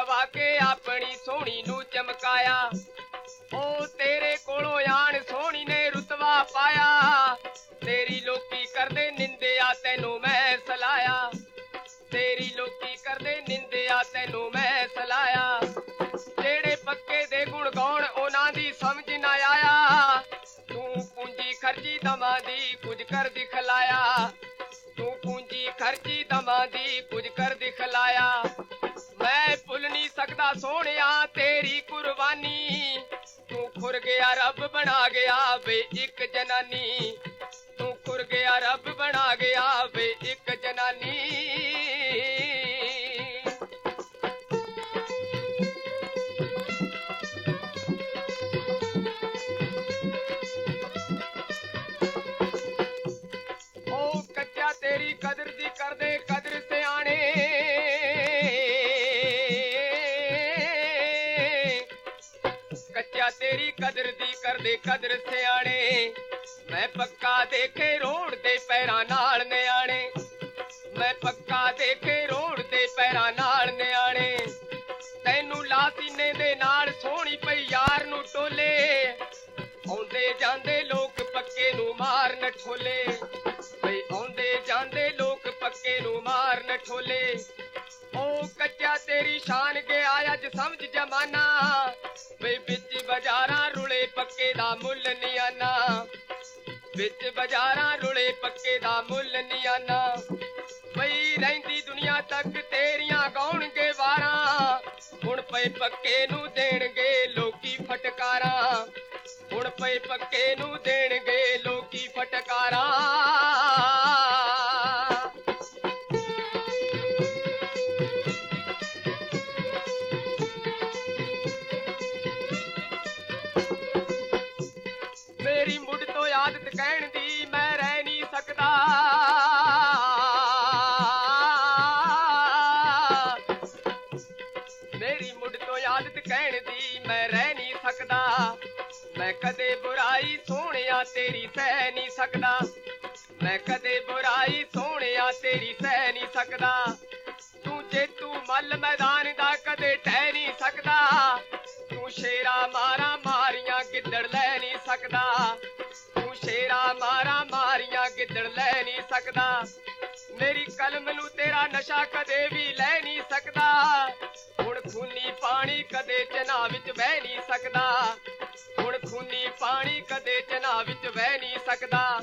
ਗਵਾ ਕੇ ਆਪਣੀ ਸੋਹਣੀ ਨੂੰ ਚਮਕਾਇਆ। ਉਹ ਤੇਰੇ ਕੋਲੋਂ ਆਣ ਸੋਹਣੀ ਨੇ ਰੁਤਵਾ ਪਾਇਆ। ਤੇਰੀ ਲੋਕੀ ਕਰਦੇ ਨਿੰਦਿਆ, ਤੈਨੂੰ ਮੈਂ ਸਲਾਇਆ। ਤੇਰੀ ਲੋਕੀ ਕਰਦੇ ਨਿੰਦਿਆ, ਤੈਨੂੰ ਮੈਂ ਸਲਾਇਆ। ਜਿਹੜੇ ਪੱਕੇ ਦੇ ਗੁਣ ਗਾਉਣ, ਉਹਨਾਂ ਦੀ ਸਮਝ ਨਾ ਆਇਆ। ਤੂੰ ਪੂੰਜੀ ਖਰਚੀ ਦਮਾ ਦੀ ਕੁਝ ਕਰ ਦਿਖਲਾਇਆ। ਤੂੰ ਪੂੰਜੀ ਖਰਚੀ ਦਮਾ ਦੀ ਕੁਝ ਕਰ ਦਿਖਲਾਇਆ। ਭੁੱਲ ਨਹੀਂ ਸਕਦਾ ਸੋਹਣਿਆ, ਤੇਰੀ ਕੁਰਬਾਨੀ। ਤੂੰ ਖੁਰ ਗਿਆ, ਰੱਬ ਬਣਾ ਗਿਆ ਵੇ ਇੱਕ ਜਨਾਨੀ। ਤੂੰ ਖੁਰ ਗਿਆ, ਰੱਬ ਬਣਾ ਗਿਆ ਵੇ ਇੱਕ ਜਨਾਨੀ। ਕਰਦੇ ਕਦਰ ਸਿਆਣੇ। ਮੈਂ ਪੱਕਾ ਦੇਖੇ ਰੋੜ ਦੇ ਪੈਰਾਂ ਨਾਲ ਨਿਆਣੇ। ਮੈਂ ਪੱਕਾ ਦੇਖੇ ਰੋੜ ਦੇ ਪੈਰਾਂ ਨਾਲ ਨਿਆਣੇ। ਤੈਨੂੰ ਲਾ ਦੇ ਨਾਲ ਸੋਹਣੀ ਪਈ ਯਾਰ ਨੂੰ ਟੋਲੇ। ਆਉਂਦੇ ਜਾਂਦੇ ਲੋਕ ਪੱਕੇ ਨੂੰ ਮਾਰਨ ਠੋਲੇ। ਬਈ ਆਉਂਦੇ ਜਾਂਦੇ ਲੋਕ ਪੱਕੇ ਨੂੰ ਮਾਰਨ ਠੋਲੇ। ਉਹ ਕੱਚਾ ਤੇਰੀ ਸ਼ਾਨ ਗਿਆ ਅੱਜ ਸਮਝ ਜਮਾਨਾ। ਬਈ ਵਿੱਚ ਬਾਜ਼ਾਰਾਂ ਰੁਲੇ ਪੱਕੇ ਦਾ ਮੁੱਲ ਨੀ ਆਨਾ ਵਿੱਚ ਬਾਜ਼ਾਰਾਂ ਰੁਲੇ ਪੱਕੇ ਦਾ ਮੁੱਲ ਨੀ ਆਨਾ ਬਈ ਰਹਿੰਦੀ ਦੁਨੀਆ ਤੱਕ ਤੇਰੀਆਂ ਗਾਉਣਗੇ ਵਾਰਾਂ। ਹੁਣ ਪਏ ਪੱਕੇ ਨੂੰ ਦੇਣਗੇ ਲੋਕੀ ਫਟਕਾਰਾਂ। ਹੁਣ ਪਏ ਪੱਕੇ ਨੂੰ ਦੇਣਗੇ ਲੋਕੀ ਫਟਕਾਰਾਂ। ਮੈਂ ਰਹਿ ਨਹੀਂ ਸਕਦਾ। ਮੈਂ ਕਦੇ ਬੁਰਾਈ ਸੋਹਣਿਆ ਤੇਰੀ ਸਹਿ ਨਹੀਂ ਸਕਦਾ। ਮੈਂ ਕਦੇ ਬੁਰਾਈ ਸੋਹਣਿਆ ਤੇਰੀ ਸਹਿ ਨਹੀਂ ਸਕਦਾ। ਤੂੰ ਜੇਤੂ ਮੱਲ ਮੈਦਾਨ ਦਾ ਕਦੇ ਟਹਿ ਨਹੀਂ ਸਕਦਾ। ਤੂੰ ਸ਼ੇਰਾ ਮਾਰਾ ਮਾਰੀਆਂ ਗਿੱਦੜ ਲੈ ਨਹੀਂ ਸਕਦਾ। ਤੂੰ ਸ਼ੇਰਾ ਮਾਰਾ ਮਾਰੀਆਂ ਗਿੱਦੜ ਲੈ ਨਹੀਂ ਸਕਦਾ। ਮੇਰੀ ਕਲਮ ਨੂੰ ਤੇਰਾ ਨਸ਼ਾ ਕਦੇ ਵੀ ਲੈ ਨਹੀਂ ਸਕਦਾ। ਕਦੇ ਚਨਾ ਵਿੱਚ ਵਹਿ ਨਹੀਂ ਸਕਦਾ। ਹੁਣ ਖੂਨੀ ਪਾਣੀ ਕਦੇ ਚਨਾ ਵਿੱਚ ਵਹਿ ਨਹੀਂ ਸਕਦਾ।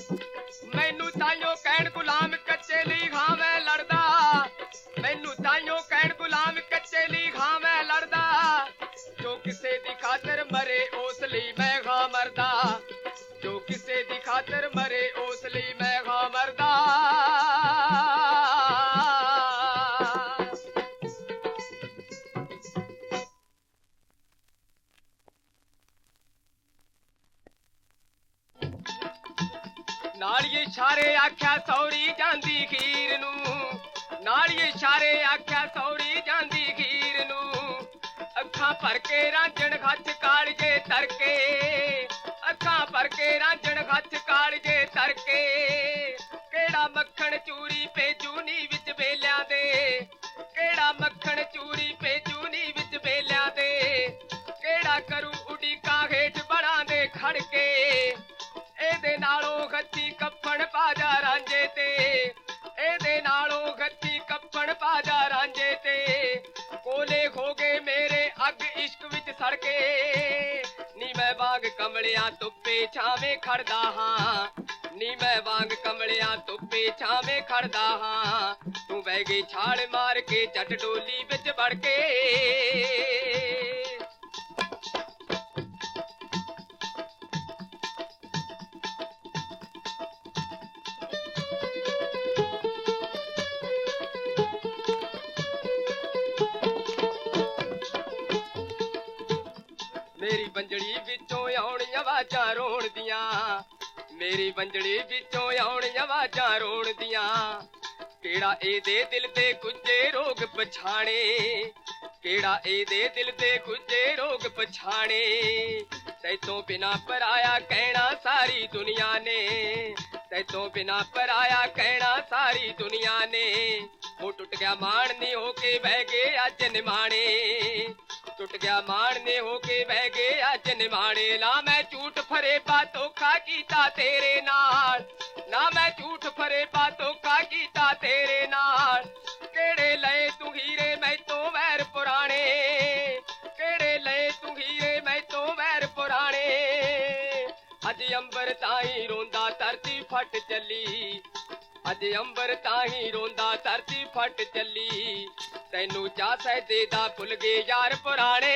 ਮੈਨੂੰ ਤਾਈਓ ਕਹਿਣ ਗੁਲਾਮ ਕੱਚੇ ਲਈ ਖਾਵੇਂ ਲੜਦਾ। ਮੈਨੂੰ ਤਾਈਓ ਕਹਿਣ ਗੁਲਾਮ ਕੱਚੇ ਲਈ ਖਾਵੇਂ ਲੜਦਾ। ਜੋ ਕਿਸੇ ਦੀ ਖਾਤਰ ਨਾਲੀਏ ਇਸ਼ਾਰੇ ਆਖਿਆ ਸੌਰੀ ਜਾਂਦੀ ਖੀਰ ਨੂੰ। ਨਾਲੀਏ ਇਸ਼ਾਰੇ ਆਖਿਆ ਸੌਰੀ ਜਾਂਦੀ ਖੀਰ ਨੂੰ। ਅੱਖਾਂ ਭਰ ਕੇ ਰਾਂਝਣ ਖੱਚ ਕਾਲਜੇ ਤਰਕੇ। ਅੱਖਾਂ ਭਰ ਕੇ ਰਾਂਝਣ ਖੱਚ ਕਾਲਜੇ ਤਰਕੇ। ਕਿਹੜਾ ਮੱਖਣ ਚੂਰੀ ਭੇਜੂ ਨੀ ਵਿੱਚ ਵੇਲਿਆਂ ਦੇ? ਕਿਹੜਾ ਮੱਖਣ ਚੂਰੀ ਭੇਜੂ ਨੀ ਵਿੱਚ ਵੇਲਿਆਂ ਦੇ? ਕਿਹੜਾ ਕਰੂ ਉਡੀਕਾਂ ਹੇਠ ਬਣਾ ਦੇ ਖੜ ਕੇ ਇਹਦੇ ਨਾਲੋਂ ਗੱਤੀ ਕੱਫਣ ਪਾਜਾ ਰਾਂਝੇ ਤੇ। ਇਹਦੇ ਨਾਲੋਂ ਗੱਤੀ ਕੱਫਣ ਪਾਜਾ ਰਾਂਝੇ ਤੇ। ਕੋਲੇ ਖੋ ਮੇਰੇ ਅੱਗ ਇਸ਼ਕ ਵਿੱਚ ਸੜਕੇ ਨੀ ਮੈਂ ਵਾਂਗ ਕਮਲਿਆਂ ਧੁੱਪੇ ਛਾਵੇਂ ਖੜਦਾ ਹਾਂ। ਨੀ ਮੈਂ ਵਾਂਗ ਕਮਲਿਆਂ ਧੁੱਪੇ ਛਾਵੇਂ ਖੜਦਾ ਹਾਂ। ਤੂੰ ਬਹਿ ਗਈ ਛਾਲ ਮਾਰ ਕੇ, ਜੱਟ ਡੋਲੀ ਵਿੱਚ ਵੜ ਕੇ। ਮੇਰੀ ਬੰਜੜੀ ਵਿੱਚੋਂ ਆਉਣੀਆਂ ਆਵਾਜ਼ਾਂ ਰੋਣ ਦੀਆਂ ਮੇਰੀ ਬੰਜੜੀ ਵਿੱਚੋਂ ਆਉਣੀਆਂ ਆਵਾਜ਼ਾਂ ਰੋਣ ਦੀਆਂ ਕਿਹੜਾ ਇਹਦੇ ਦਿਲ ਤੇ ਕੁਝੇ ਰੋਗ ਪਛਾਣੇ? ਕਿਹੜਾ ਇਹਦੇ ਦਿਲ ਤੇ ਕੁਝੇ ਰੋਗ ਪਛਾਣੇ? ਤੈਤੋਂ ਬਿਨਾ ਪਰਾਇਆ ਕਹਿਣਾ ਸਾਰੀ ਦੁਨੀਆ ਨੇ। ਤੈਤੋਂ ਬਿਨਾ ਪਰਾਇਆ ਕਹਿਣਾ ਸਾਰੀ ਦੁਨੀਆ ਨੇ। ਉਹ ਟੁੱਟ ਗਿਆ ਮਾਣ ਨਹੀਂ ਹੋ ਕੇ ਬਹਿ ਗਏ ਅੱਜ ਨਿਮਾਣੇ। ਟੁੱਟ ਗਿਆ ਮਾਣ ਹੋ ਕੇ ਬਹਿ ਗਏ। ਅੱਜ ਨਿਮਾਣੇ ਨਾ ਮੈਂ ਝੂਠ ਫਰੇ ਪਾ, ਧੋਖਾ ਕੀਤਾ ਤੇਰੇ ਨਾਲ। ਨਾ ਮੈਂ ਝੂਠ ਫਰੇ ਪਾ, ਧੋਖਾ ਕੀਤਾ ਤੇਰੇ ਨਾਲ। ਕਿਹੜੇ ਲਏ ਤੂੰ ਹੀਰੇ ਮੈਤੋਂ ਵੈਰ ਪੁਰਾਣੇ? ਕਿਹੜੇ ਲਏ ਤੂੰ ਹੀਰੇ ਮੈਤੋਂ ਵੈਰ ਪੁਰਾਣੇ? ਅੱਜ ਅੰਬਰ ਤਾਈ ਰੋਂਦਾ, ਧਰਤੀ ਫਟ ਚੱਲੀ। ਅੱਜ ਅੰਬਰ ਤਾਂ ਹੀ ਰੋਂਦਾ, ਧਰਤੀ ਫਟ ਚੱਲੀ। ਤੈਨੂੰ ਜਾ ਸਹਦੇ ਦਾ ਭੁੱਲ ਗਏ ਯਾਰ ਪੁਰਾਣੇ।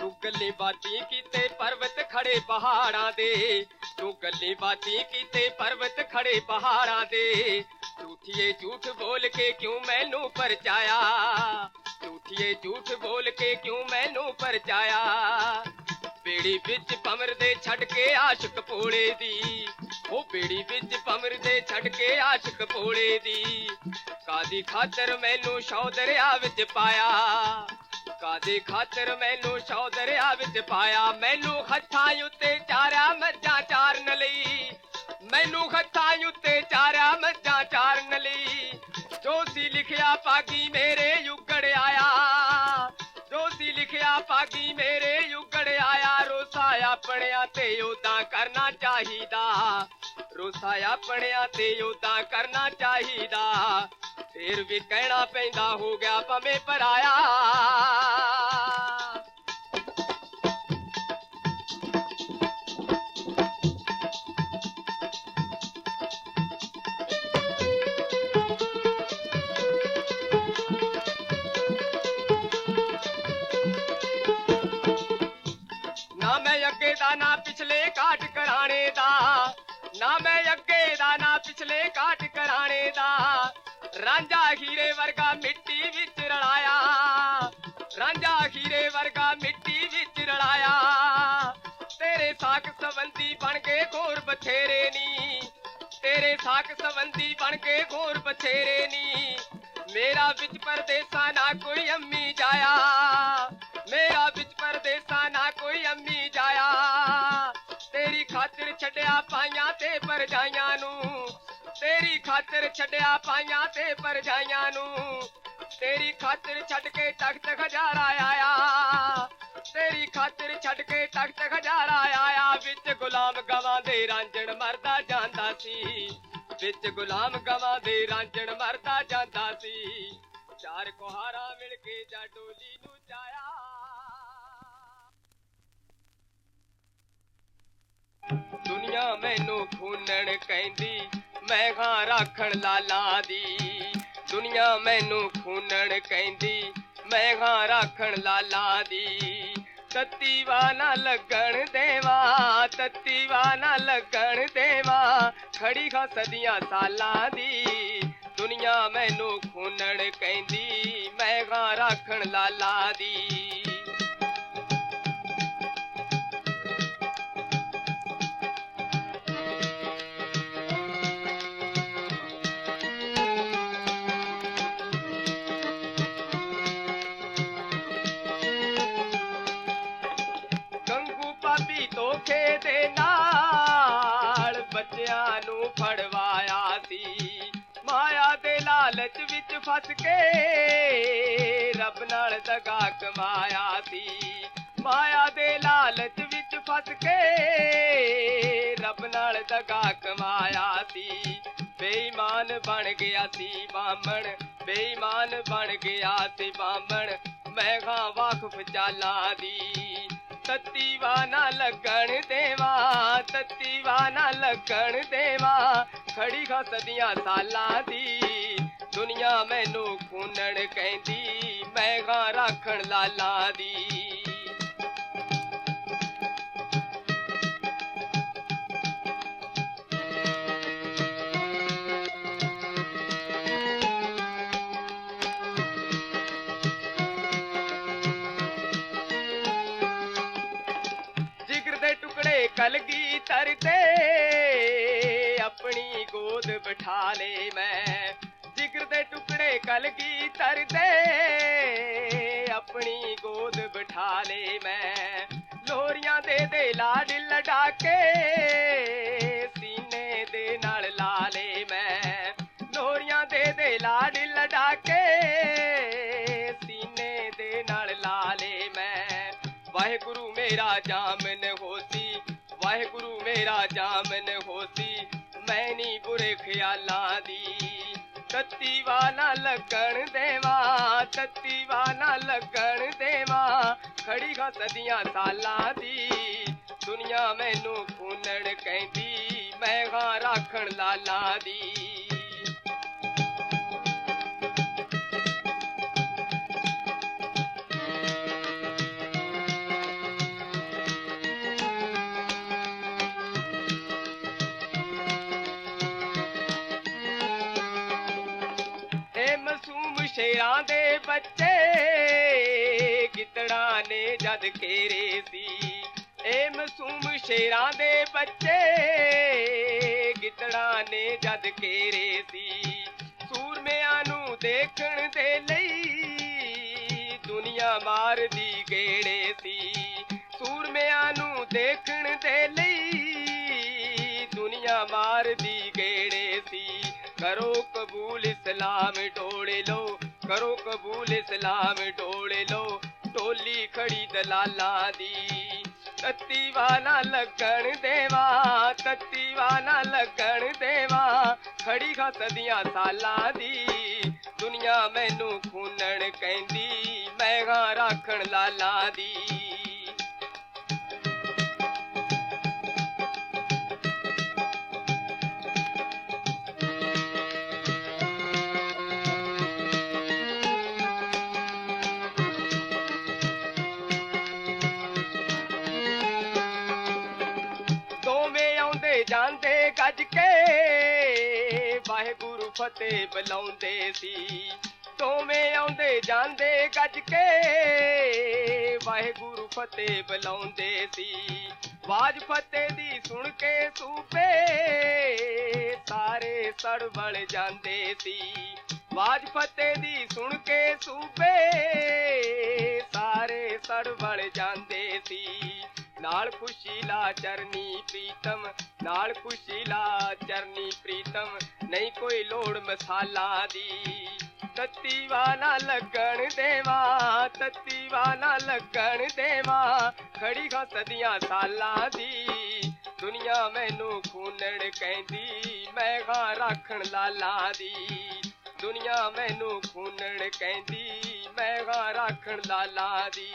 ਤੂੰ ਬਾਤੀ ਕੀਤੇ ਪਰਵਤ ਖੜੇ ਪਹਾੜਾਂ ਦੇ। ਤੂੰ ਗੱਲੀ ਬਾਤੀ ਕੀਤੇ ਪਰਵਤ ਖੜੇ ਪਹਾੜਾਂ ਦੇ ਝੂਠੀਏ ਝੂਠ ਬੋਲ ਕੇ ਕਿਉਂ ਮੈਨੂੰ ਪਰਚਾਇਆ? ਝੂਠੀਏ ਝੂਠ ਬੋਲ ਕੇ ਕਿਉਂ ਮੈਨੂੰ ਪਰਚਾਇਆ? ਬੇੜੀ ਵਿੱਚ ਪਮਰ ਦੇ ਛੱਡ ਕੇ ਆਸ਼ਿਕ ਭੋਲੇ ਦੀ। ਉਹ ਬੇੜੀ ਵਿੱਚ ਪਮਰ ਦੇ ਛੱਡ ਕੇ ਆਸ਼ਿਕ ਭੋਲੇ ਦੀ। ਕਾਦੀ ਖਾਤਰ ਮੈਨੂੰ ਸ਼ੌ ਦਰਿਆ ਵਿੱਚ ਪਾਇਆ? ਕਾਦੇ ਖਾਤਰ ਮੈਨੂੰ ਸ਼ੌ ਦਰਿਆ ਵਿੱਚ ਪਾਇਆ। ਮੈਨੂੰ ਹੱਥਾਂ ਉੱਤੇ ਚਾਰਿਆ ਮੱਝਾਂ ਚਾਰਨ ਲਈ। ਮੈਨੂੰ ਹੱਥਾਂ ਉੱਤੇ ਚਾਰਿਆ ਮੱਝਾਂ ਚਾਰਨ ਲਈ। ਜੋ ਸੀ ਲਿਖਿਆ ਪਾਗੀ ਮੇਰੇ ਯੁਗੜ ਆਇਆ। ਜੋ ਸੀ ਲਿਖਿਆ ਪਾਗੀ ਮੇਰੇ ਯੁਗੜ ਆਇਆ। ਰੋਸਾ ਆਪਣਿਆਂ ਤੇ ਉਦਾਂ ਕਰਨਾ ਚਾਹੀਦਾ। ਰੋਸਾ ਆਪਣਿਆਂ ਤੇ ਉਦਾਂ ਕਰਨਾ ਚਾਹੀਦਾ। ਫੇਰ ਵੀ ਕਹਿਣਾ ਪੈਂਦਾ ਹੋ ਗਿਆ ਭਵੇਂ ਪਰਾਇਆ। ਨਾ ਦਾ ਨਾ ਪਿਛਲੇ ਕਾਟ ਕਰਾਣੇ ਦਾ। ਰਾਂਝਾ ਹੀਰੇ ਵਰਗਾ ਮਿੱਟੀ ਵਿੱਚ ਰਲਾਇਆ। ਰਾਂਝਾ ਹੀਰੇ ਵਰਗਾ ਮਿੱਟੀ ਵਿੱਚ ਰਲਾਇਆ। ਤੇਰੇ ਸਾਕ ਸੰਬੰਧੀ ਬਣ ਕੇ ਘੋਰ ਬਥੇਰੇ ਨੀ। ਤੇਰੇ ਸਾਕ ਸੰਬੰਧੀ ਬਣ ਕੇ ਘੋਰ ਬਥੇਰੇ ਨੀ। ਮੇਰਾ ਵਿੱਚ ਪਰਦੇਸਾ ਨਾ ਕੋਈ ਅੰਮੀ ਜਾਇਆ। ਮੇਰਾ ਵਿੱਚ ਪਰਦੇਸਾ ਨਾ ਕੋਈ ਅੰਮੀ ਜਾਇਆ। ਖਾਤਰ ਛੱਡਿਆ ਪਾਈਆਂ ਤੇ ਪਰਜਾਈਆਂ ਨੂੰ। ਤੇਰੀ ਖਾਤਰ ਛੱਡਿਆ ਪਾਈਆਂ ਤੇ ਪਰਜਾਈਆਂ ਨੂੰ। ਤੇਰੀ ਖਾਤਰ ਛੱਡ ਕੇ ਤਖਤ ਖਜਾਰਾ ਆਇਆ। ਤੇਰੀ ਖਾਤਰ ਛੱਡ ਕੇ ਤਖਤ ਖਜਾਰਾ ਆਇਆ। ਵਿੱਚ ਗੁਲਾਮ ਗਵਾਂ ਦੇ ਰਾਂਝਣ ਮਰਦਾ ਜਾਂਦਾ ਸੀ। ਵਿੱਚ ਗੁਲਾਮ ਗਵਾਂ ਦੇ ਰਾਂਝਣ ਮਰਦਾ ਜਾਂਦਾ ਸੀ। ਚਾਰ ਕੁਹਾਰਾ ਮਿਲ ਕੇ ਜਾ ਡੋਲੀ ਨੂੰ ਚਾਇਆ ਦੁਨੀਆ ਮੈਨੂੰ ਖੂਨਣ ਕਹਿੰਦੀ, ਮੈਂ ਖਾਂ ਰਾਖਣ ਲਾਲਾ ਦੀ। ਦੁਨੀਆ ਮੈਨੂੰ ਖੂਨਣ ਕਹਿੰਦੀ, ਮੈਂ ਖਾਂ ਰਾਖਣ ਲਾਲਾ ਦੀ। ਤੱਤੀ ਵਾ ਨਾ ਲੱਗਣ ਦੇਵਾ, ਤੱਤੀ ਵਾ ਨਾ ਲੱਗਣ ਦੇਵਾ, ਖੜੀ ਖਾ ਸਦੀਆਂ ਸਾਲਾਂ ਦੀ। ਦੁਨੀਆ ਮੈਨੂੰ ਖੂਨਣ ਕਹਿੰਦੀ, ਮੈਂ ਖਾਂ ਰਾਖਣ ਲਾਲਾ ਦੀ। ਫਸ ਕੇ ਰੱਬ ਨਾਲ ਦਗਾ ਕਮਾਇਆ ਸੀ। ਮਾਇਆ ਦੇ ਲਾਲਚ ਵਿੱਚ ਫਸ ਕੇ ਰੱਬ ਨਾਲ ਦਗਾ ਕਮਾਇਆ ਸੀ। ਬੇਈਮਾਨ ਬਣ ਗਿਆ ਸੀ ਬਾਮਣ ਬੇਈਮਾਨ ਬਣ ਗਿਆ ਸੀ ਬਾਮਣ ਮੈਂ ਖਾਂ ਵਾਕਫ ਚਾਲਾਂ ਦੀ। ਤੱਤੀ ਵਾ ਨਾ ਲੱਗਣ ਦੇਵਾ, ਤੱਤੀ ਵਾ ਨਾ ਲੱਗਣ ਦੇਵਾ। ਖੜੀ ਖਾ ਸਦੀਆਂ ਸਾਲਾਂ ਦੀ। ਦੁਨੀਆ ਮੈਨੂੰ ਕੂਨਣ ਕਹਿੰਦੀ, ਮੈਂ ਗਾਂ ਰੱਖਣ ਲਾਲਾ ਦੀ। ਜਿਗਰ ਦੇ ਟੁਕੜੇ ਕਲਗੀ ਤਰਦੇ ਆਪਣੀ ਗੋਦ ਬਿਠਾ ਲੇ ਮੈਂ। ਜਿਗਰ ਦੇ ਟੁਕੜੇ ਕਲਗੀ ਤਰਦੇ ਆਪਣੀ ਗੋਦ ਬਿਠਾ ਲੇ ਮੈਂ। ਲੋਰੀਆਂ ਦੇ ਦੇ ਲਾਡ ਲਡਾ ਕੇ ਸੀਨੇ ਦੇ ਨਾਲ ਲਾ ਲੇ ਮੈਂ। ਲੋਰੀਆਂ ਦੇ ਦੇ ਲਾਡ ਲਡਾ ਕੇ ਸੀਨੇ ਦੇ ਨਾਲ ਲਾ ਲੇ ਮੈਂ। ਵਾਹਿਗੁਰੂ ਮੇਰਾ ਜਾਮਨ ਹੋਸੀ, ਵਾਹਿਗੁਰੂ ਮੇਰਾ ਜਾਮਨ ਹੋਸੀ, ਮੈਂ ਨਹੀਂ ਬੁਰੇ ਖਿਆਲਾਂ ਦੀ। ਤੱਤੀ ਵਾਲਾ ਲੱਗਣ ਦੇਵਾ ਤੱਤੀ ਵਾਲਾ ਲੱਗਣ ਦੇਵਾ। ਖੜੀ ਗਾ ਸਦੀਆਂ ਸਾਲਾਂ ਦੀ ਦੁਨੀਆ ਮੈਨੂੰ ਖੂਨਣ ਕਹਿੰਦੀ, ਮੈਂ ਗਾ ਰਾਖਣ ਲਾਲਾਂ ਦੀ। ਮਾਸੂਮ ਸ਼ੇਰਾਂ ਦੇ ਬੱਚੇ, ਗਿੱਦੜਾਂ ਨੇ ਜਦ ਘੇਰੇ ਸੀ। ਇਹ ਮਾਸੂਮ ਸ਼ੇਰਾਂ ਦੇ ਬੱਚੇ, ਗਿੱਦੜਾਂ ਨੇ ਜਦ ਘੇਰੇ ਸੀ। ਸੂਰਮਿਆਂ ਨੂੰ ਦੇਖਣ ਦੇ ਲਈ ਦੁਨੀਆ ਮਾਰਦੀ ਗੇੜੇ ਸੀ। ਕਬੂਲ ਇਸਲਾਮ ਲੋ, ਕਰੋ ਕਬੂਲ ਸਲਾਮ ਢੋਲੇ ਲੋ। ਟੋਲੀ ਖੜੀ ਦਲਾਲਾਂ ਦੀ, ਤੱਤੀ ਵਾਲਾ ਲੱਗਣ ਦੇਵਾ, ਤੱਤੀ ਵਾਲਾ ਲੱਗਣ ਦੇਵਾ। ਖੜੀ ਖਾ ਸਦੀਆਂ ਸਾਲਾਂ ਦੀ, ਦੁਨੀਆ ਮੈਨੂੰ ਖੂਨਣ ਕਹਿੰਦੀ, ਮੈਂ ਗਾਂ ਰਾਖਣ ਲਾਲਾ ਦੀ। ਜਾਂਦੇ ਗੱਜ ਕੇ। ਵਾਹਿਗੁਰੂ ਫਤਿਹ ਬੁਲਾਉਂਦੇ ਸੀ। ਦੋਵੇਂ ਆਉਂਦੇ ਜਾਂਦੇ ਗੱਜ ਕੇ। ਵਾਹਿਗੁਰੂ ਫਤਿਹ ਬੁਲਾਉਂਦੇ ਸੀ। ਬਾਜ ਫਤਿਹ ਦੀ ਸੁਣ ਕੇ ਸੂਪੇ ਸਾਰੇ ਸੜਵਲ ਜਾਂਦੇ ਸੀ। ਬਾਜ ਫਤਿਹ ਦੀ ਸੁਣ ਕੇ ਸੂਪੇ ਸਾਰੇ ਸੜਵਲ ਜਾਂਦੇ ਸੀ। ਨਾਲ ਖੁਸ਼ੀ ਲਾ ਚਰਨੀ ਪ੍ਰੀਤਮ, ਨਾਲ ਖੁਸ਼ੀ ਲਾ ਚਰਨੀ ਪ੍ਰੀਤਮ, ਨਹੀਂ ਕੋਈ ਲੋੜ ਮਸਾਲਾ ਦੀ। ਤੱਤੀ ਵਾਲਾ ਲੱਗਣ ਦੇਵਾ, ਤੱਤੀ ਵਾਲਾ ਲੱਗਣ ਦੇਵਾ, ਖੜੀ ਖਾ ਸਦੀਆਂ ਸਾਲਾਂ ਦੀ। ਦੁਨੀਆ ਮੈਨੂੰ ਖੂਨਣ ਕਹਿੰਦੀ, ਮੈਂ ਗਾ ਰਾਖਣ ਲਾਲਾਂ ਦੀ। ਦੁਨੀਆ ਮੈਨੂੰ ਖੂਨਣ ਕਹਿੰਦੀ, ਮੈਂ ਗਾ ਰਾਖਣ ਲਾਲਾਂ ਦੀ।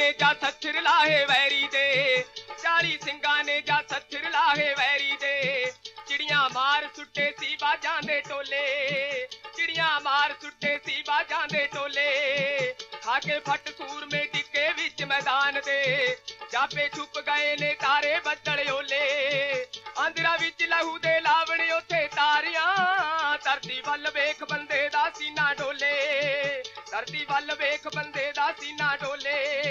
ਨੇ ਜਾ ਸੱਥਰ ਲਾਹੇ ਵੈਰੀ ਦੇ, ਚਾਲੀ ਸਿੰਘਾਂ ਨੇ ਜਾ ਸੱਥਰ ਲਾਹੇ ਵੈਰੀ ਦੇ। ਚਿੜੀਆਂ ਮਾਰ ਸੁੱਟੇ ਸੀ ਬਾਜਾਂ ਦੇ ਟੋਲੇ, ਚਿੜੀਆਂ ਮਾਰ ਸੁੱਟੇ ਸੀ ਬਾਜਾਂ ਦੇ ਟੋਲੇ। ਖਾ ਕੇ ਫੱਟ ਸੂਰਮੇ ਡਿੱਗੇ ਵਿੱਚ ਮੈਦਾਨ ਦੇ, ਜਾਪੇ ਛੁਪ ਗਏ ਨੇ ਤਾਰੇ ਬੱਦਲ ਓਲੇ। ਆਂਦਰਾ ਵਿੱਚ ਲਹੂ ਦੇ ਲਾਵਣੇ ਉੱਥੇ ਤਾਰਿਆਂ, ਧਰਤੀ ਵੱਲ ਵੇਖ ਬੰਦੇ ਦਾ ਸੀਨਾ ਡੋਲੇ। ਧਰਤੀ ਵੱਲ ਵੇਖ ਬੰਦੇ ਦਾ ਸੀਨਾ ਡੋਲੇ।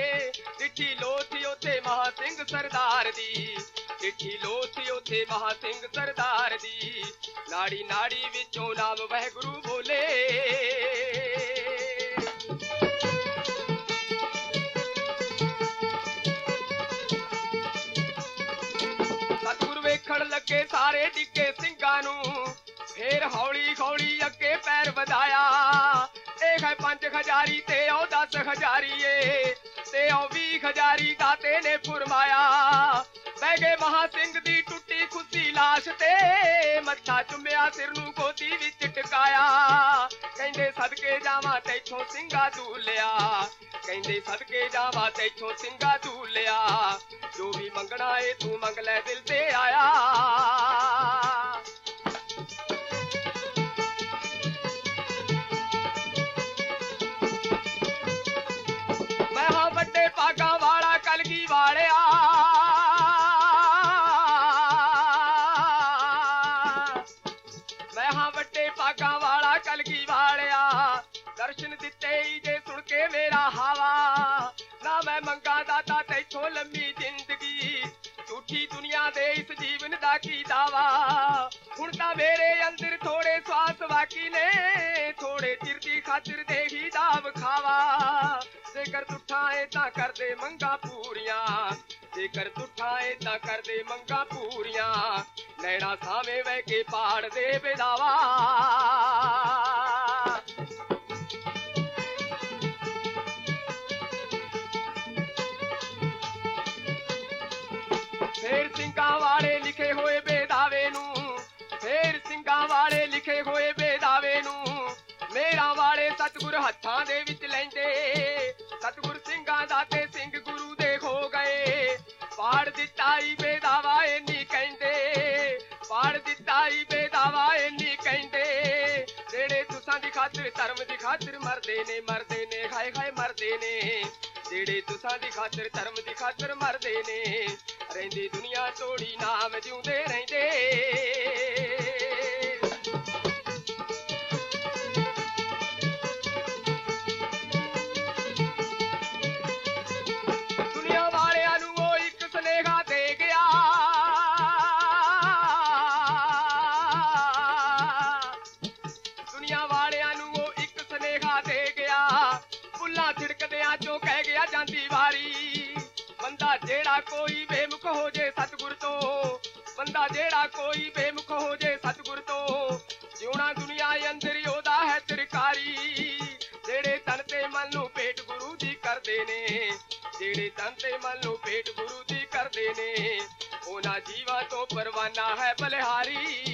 ਦੀ। ਚਿੱਠੀ ਲੋਥੀ ਉੱਥੇ ਮਹਾ ਸਿੰਘ ਸਰਦਾਰ ਦੀ। ਨਾੜੀ ਨਾੜੀ ਵਿੱਚੋਂ ਨਾਮ ਵਾਹਿਗੁਰੂ ਬੋਲੇ। ਸਤਿਗੁਰ ਵੇਖਣ ਲੱਗੇ ਸਾਰੇ ਡਿੱਕੇ ਸਿੰਘਾਂ ਨੂੰ। ਫੇਰ ਹੌਲੀ ਹੌਲੀ ਅੱਗੇ ਪੈਰ ਵਧਾਇਆ। ਇਹ ਹੈ ਪੰਜ ਖਜ਼ਾਰੀ ਤੇ ਉਹ 10 ਹਜ਼ਾਰੀ ਏ ਤੇ ਉਹ 20 ਖਜ਼ਾਰੀ ਦਾਤੇ ਨੇ ਫਰਮਾਇਆ। ਬਹਿ ਗਏ ਮਹਾ ਸਿੰਘ ਦੀ ਟੁੱਟੀ ਖੁੱਦੀ ਲਾਸ਼ ਤੇ ਮੱਥਾ ਚੁੰਮਿਆ, ਸਿਰ ਨੂੰ ਗੋਦੀ ਵਿੱਚ ਟਿਕਾਇਆ। ਕਹਿੰਦੇ, ਸਦਕੇ ਜਾਵਾਂ ਤੈਥੋਂ ਸਿੰਘਾ ਦੂਲਿਆ ਕਹਿੰਦੇ, ਸਦਕੇ ਜਾਵਾਂ ਤੈਥੋਂ ਸਿੰਘਾ ਦੂਲਿਆ ਜੋ ਵੀ ਮੰਗਣਾ ਏ ਤੂੰ ਮੰਗ ਲੈ, ਦਿਲ ਤੇ ਆਇਆ। ਚਿਰ ਦੀ ਖਾਤਰ ਦੇ ਹੀ ਦਾਵ ਜੇਕਰ ਤੁਠਾ ਏ ਤਾਂ ਕਰਦੇ ਮੰਗਾ ਪੂਰੀਆਂ। ਜੇਕਰ ਤੁਠਾ ਏ ਤਾਂ ਕਰਦੇ ਮੰਗਾ ਪੂਰੀਆਂ। ਨੈਣਾ ਸਾਵੇਂ ਵਹਿ ਕੇ ਪਾੜ ਦੇ ਬੇਦਾਵਾ ਫੇਰ ਸਿੰਘਾਂ ਵਾਲੇ ਲਿਖੇ ਹੋਏ ਬੇਦਾਵੇ ਨੂੰ, ਫੇਰ ਸਿੰਘਾਂ ਵਾਲੇ ਲਿਖੇ ਹੋਏ ਸਤਿਗੁਰ ਹੱਥਾਂ ਦੇ ਵਿੱਚ ਲੈਂਦੇ। ਸਤਿਗੁਰ ਸਿੰਘਾਂ ਦਾ ਤੇ ਸਿੰਘ ਗੁਰੂ ਦੇ ਹੋ ਗਏ। ਪਾੜ ਦਿੱਤਾ ਈ ਬੇਦਾਵਾ ਇੰਨੀ ਕਹਿੰਦੇ। ਪਾੜ ਦਿੱਤਾ ਈ ਬੇਦਾਵਾ ਇੰਨੀ ਕਹਿੰਦੇ। ਜਿਹੜੇ ਤੁਸਾਂ ਦੀ ਖਾਤਰ, ਧਰਮ ਦੀ ਖਾਤਰ ਮਰਦੇ ਨੇ ਮਰਦੇ ਨੇ ਖਾਏ ਖਾਏ ਮਰਦੇ ਨੇ। ਜਿਹੜੇ ਤੁਸਾਂ ਦੀ ਖਾਤਰ, ਧਰਮ ਦੀ ਖਾਤਰ ਮਰਦੇ ਨੇ, ਰਹਿੰਦੀ ਦੁਨੀਆ ਤੋੜੀ ਨਾਮ ਜਿਉਂਦੇ ਰਹਿੰਦੇ। ਛਿੜਕਦਿਆਂ ਚੋਂ ਕਹਿ ਗਿਆ ਜਾਂਦੀ ਵਾਰੀ? ਬੰਦਾ ਜਿਹੜਾ ਕੋਈ ਬੇਮੁਖ ਹੋ ਜੇ ਸਤਿਗੁਰ ਤੋਂ, ਬੰਦਾ ਜਿਹੜਾ ਕੋਈ ਬੇਮੁਖ ਹੋ ਜੇ ਸਤਿਗੁਰ ਤੋਂ, ਜਿਉਣਾ ਦੁਨੀਆ ਅੰਦਰ ਹੀ ਉਹਦਾ ਹੈ ਤਰਕਾਰੀ। ਜਿਹੜੇ ਤਨ ਤੇ ਮਨ ਨੂੰ ਭੇਟ ਗੁਰੂ ਦੀ ਕਰਦੇ ਨੇ, ਜਿਹੜੇ ਤਨ ਤੇ ਮਨ ਨੂੰ ਭੇਟ ਗੁਰੂ ਦੀ ਕਰਦੇ ਨੇ, ਉਹਨਾਂ ਜੀਵਾਂ ਤੋਂ ਪਰਵਾਨਾ ਹੈ ਬਲਿਹਾਰੀ।